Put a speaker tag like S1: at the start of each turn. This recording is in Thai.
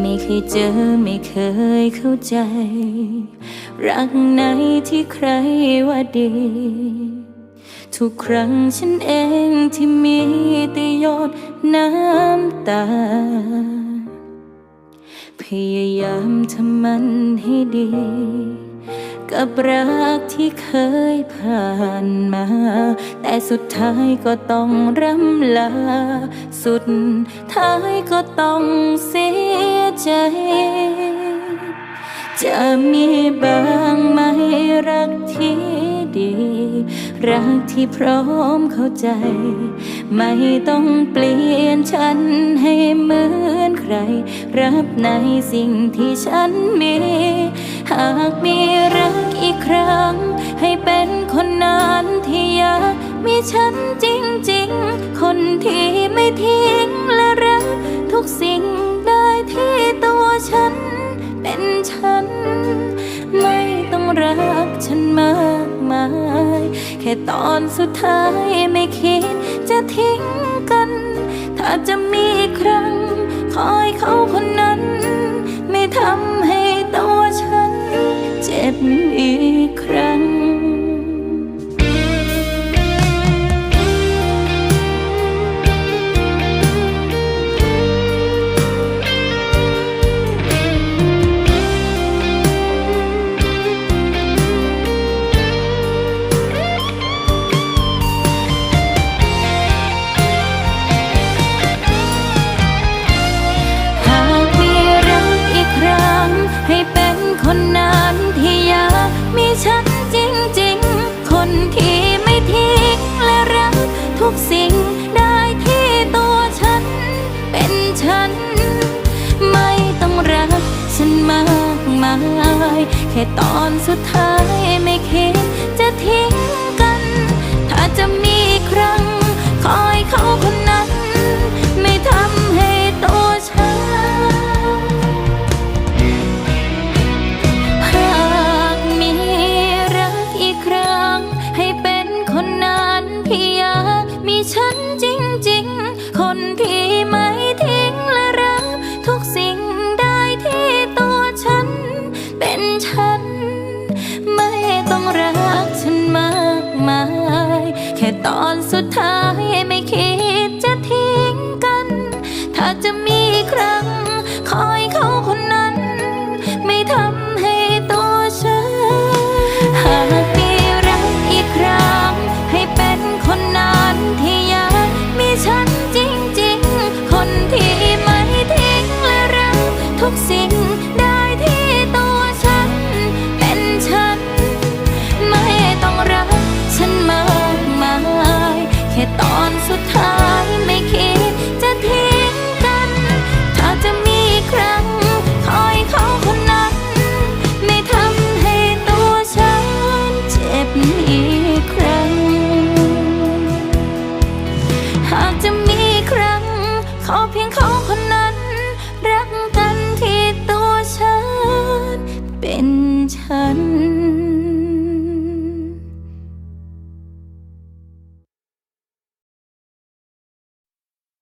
S1: ไม่เคยเจอไม่เคยเข้าใจ รักไหนที่ใครว่าดี ทุกครั้งฉันเองที่มีแต่หยดน้ำตา พยายามทำมันให้ดี กับรักที่เคยผ่านมา แต่สุดท้ายก็ต้องร่ำลา สุดท้ายก็ต้องเสีย ใจ จะมีบ้างไหมรักที่ดี รักที่พร้อมเข้าใจ ไม่ต้องเปลี่ยนฉันให้เหมือนใคร รับในสิ่งที่ฉันมี หากมีรักอีกครั้ง ให้เป็นคนนั้นที่อยากมีฉันจริง ๆ คนที่ไม่ทิ้ง รักฉันมากมาย แค่ตอนสุดท้ายไม่คิดจะทิ้งกัน ถ้าจะมีครั้งขอให้เขาคนนั้น ไม่ทำให้ตัวฉันเจ็บอีกายแค่ตอนสุดท้ายไม่คิดจะทิ้งกัน ถ้าจะมีอีกครั้ ค่ตอนสุดท้ายไม่คิดจะทิ้งกัน ถ้าจะมีอีกครั้งคอย ขอเพียงขอ